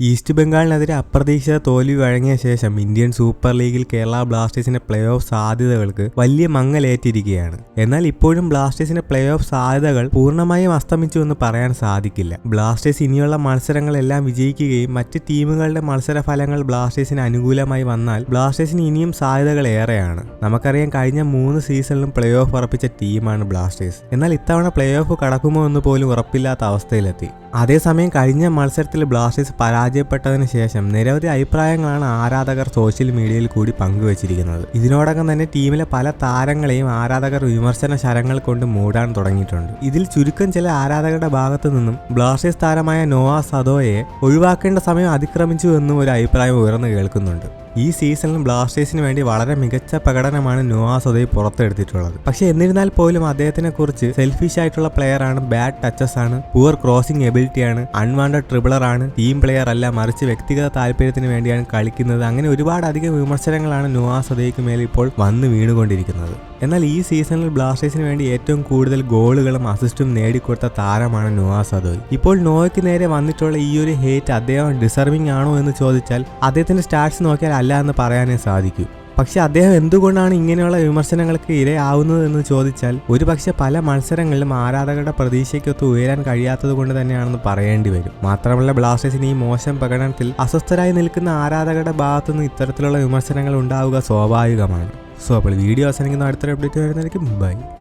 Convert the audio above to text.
East ബംഗാളിനെതിരെ അപ്രതീക്ഷിത തോൽവി വഴങ്ങിയ ശേഷം ഇന്ത്യൻ സൂപ്പർ ലീഗിൽ കേരള ബ്ലാസ്റ്റേഴ്സിന്റെ പ്ലേ ഓഫ് സാധ്യതകൾക്ക് വലിയ മങ്ങലേറ്റിരിക്കുകയാണ്. എന്നാൽ ഇപ്പോഴും ബ്ലാസ്റ്റേഴ്സിന്റെ പ്ലേ ഓഫ് സാധ്യതകൾ പൂർണമായും അസ്തമിച്ചു എന്ന് പറയാൻ സാധിക്കില്ല. ബ്ലാസ്റ്റേഴ്സ് ഇനിയുള്ള മത്സരങ്ങളെല്ലാം വിജയിക്കുകയും മറ്റ് ടീമുകളുടെ മത്സര ഫലങ്ങൾ ബ്ലാസ്റ്റേഴ്സിന് അനുകൂലമായി വന്നാൽ ബ്ലാസ്റ്റേഴ്സിന് ഇനിയും സാധ്യതകൾ ഏറെയാണ്. നമുക്കറിയാം കഴിഞ്ഞ മൂന്ന് സീസണിലും പ്ലേ ഓഫ് ഉറപ്പിച്ച ടീമാണ് ബ്ലാസ്റ്റേഴ്സ്. എന്നാൽ ഇത്തവണ പ്ലേ ഓഫ് കടക്കുമോ എന്ന് പോലും ഉറപ്പില്ലാത്ത അവസ്ഥയിലെത്തി. അതേസമയം കഴിഞ്ഞ മത്സരത്തിൽ ബ്ലാസ്റ്റേഴ്സ് പരാജയപ്പെട്ടതിന് ശേഷം നിരവധി അഭിപ്രായങ്ങളാണ് ആരാധകർ സോഷ്യൽ മീഡിയയിൽ കൂടി പങ്കുവച്ചിരിക്കുന്നത്. ഇതിനോടകം തന്നെ ടീമിലെ പല താരങ്ങളെയും ആരാധകർ വിമർശന ശരങ്ങൾ കൊണ്ട് മൂടാൻ തുടങ്ങിയിട്ടുണ്ട്. ഇതിൽ ചുരുക്കം ചില ആരാധകരുടെ ഭാഗത്തു നിന്നും ബ്ലാസ്റ്റേഴ്സ് താരമായ നോവാ സദോയെ ഒഴിവാക്കേണ്ട സമയം അതിക്രമിച്ചു എന്നും ഒരു അഭിപ്രായം ഉയർന്നു കേൾക്കുന്നുണ്ട്. ഈ സീസണിൽ ബ്ലാസ്റ്റേഴ്സിന് വേണ്ടി വളരെ മികച്ച പ്രകടനമാണ് നുഹാസ് ഉദയ് പുറത്തെടുത്തിട്ടുള്ളത്. പക്ഷേ എന്നിരുന്നാൽ പോലും അദ്ദേഹത്തിനെ കുറിച്ച് സെൽഫിഷ് ആയിട്ടുള്ള പ്ലെയർ ആണ് ബാഡ് ടച്ചസ് ആണ് പുവർ ക്രോസിംഗ് എബിലിറ്റിയാണ് അൺവാണ്ടഡ് ട്രിബിളർ ആണ് ടീം പ്ലെയർ അല്ല മറിച്ച് വ്യക്തിഗത താല്പര്യത്തിന് വേണ്ടിയാണ് കളിക്കുന്നത്. അങ്ങനെ ഒരുപാട് അധികം വിമർശനങ്ങളാണ് നുഹാസ് ഉദയ്ക്ക് മേൽ ഇപ്പോൾ വന്ന് വീണുകൊണ്ടിരിക്കുന്നത്. എന്നാൽ ഈ സീസണിൽ ബ്ലാസ്റ്റേഴ്സിന് വേണ്ടി ഏറ്റവും കൂടുതൽ ഗോളുകളും അസിസ്റ്റും നേടിക്കൊടുത്ത താരമാണ് നോവാ സദോയ്. ഇപ്പോൾ നോയ്ക്ക് നേരെ വന്നിട്ടുള്ള ഈ ഒരു ഹേറ്റ് അദ്ദേഹം ഡിസർവിംഗ് ആണോ എന്ന് ചോദിച്ചാൽ അദ്ദേഹത്തിന്റെ സ്റ്റാറ്റ്സ് നോക്കിയാൽ അല്ല എന്ന് പറയാനേ സാധിക്കൂ. പക്ഷെ അദ്ദേഹം എന്തുകൊണ്ടാണ് ഇങ്ങനെയുള്ള വിമർശനങ്ങൾക്ക് ഇരയാവുന്നത് എന്ന് ചോദിച്ചാൽ ഒരുപക്ഷെ പല മത്സരങ്ങളിലും ആരാധകരുടെ പ്രതീക്ഷയ്ക്കൊത്ത് ഉയരാൻ കഴിയാത്തത് കൊണ്ട് തന്നെയാണെന്ന് പറയേണ്ടി വരും. മാത്രമല്ല ബ്ലാസ്റ്റേഴ്സിന് ഈ മോശം പ്രകടനത്തിൽ അസ്വസ്ഥരായി നിൽക്കുന്ന ആരാധകരുടെ ഭാഗത്തുനിന്ന് ഇത്തരത്തിലുള്ള വിമർശനങ്ങൾ ഉണ്ടാവുക സ്വാഭാവികമാണ്. സോ അപ്പോൾ വീഡിയോ അവസാനിക്കുന്ന അടുത്തൊരു അപ്ഡേറ്റ് വരുന്നതായിരിക്കും. ബൈ